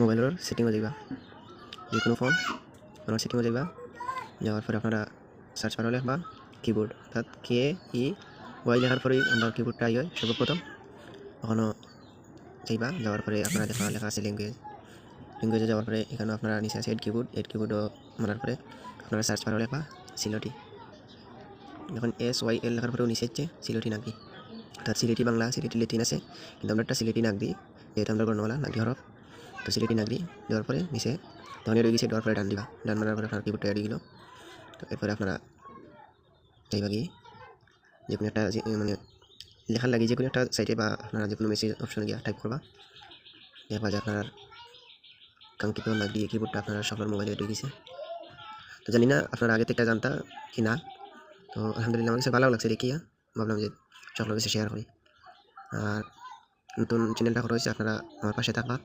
মোবাইলের সেটিংয়ে যাইবা যে কোনো ফোন ফোনের সেটিংয়ে যাইবা যাওয়ার পরে আপনারা সার্চ বারে লিখবা কিবোর্ড অর্থাৎ কে ই ওয়াই লেখার পরেই আমরা কিবোর্ডটা আই হয়, সর্বপ্রথম। ওখানে যাইবা যাওয়ার পরে আপনারা দেখা লেখা আছে ল্যাঙ্গুয়েজ ল্যাঙ্গুয়েজে যাওয়ার পরে এখানে আপনারা নিচে আছে হেড কিবোর্ড হেড কিবোর্ডও মারার পরে আপনারা সার্চ বারে লেখবা, সিলটি। এখন এস ওয়াই এল লেখার পরেও নিচে হচ্ছে সিলটি নাকি অর্থাৎ সিলেটি বাংলা, সিলেটি লেটিন আছে, কিন্তু আমরা একটা সিলেটি নাক দিই যেহেতু আমরা গণ্যমালা নাকি হরফ। তো সিলেটি দিই দেওয়ার পরে নিচে তখন রয়ে গেছে, দেওয়ার পরে ডান দিবা। ডান মারার পরে আপনার কিবোর্ডটা এড়িয়ে গেল। তো এরপরে আপনারা যাইবা গিয়ে যে কোনো একটা মানে লেখার লাগে যে কোনো একটা সাইটে বা আপনারা যে কোনো মেসেজ অপশনে গিয়ে টাইপ করবা। দেখবা যে আপনার কাঙ্ক্ষিত দিয়ে কিবোর্ডটা আপনারা সকলের মোবাইলে ঢুকে গেছে। তো জানি না আপনারা আগে থেকে জানতা কি না। তো আলহামদুলিল্লাহ আমার কাছে ভালো লাগছে দেখিয়া ভাবলাম যে সকলের কাছে শেয়ার করি। আর নতুন চ্যানেলটা করা হয়েছে, আপনারা আমার পাশে থাকবা।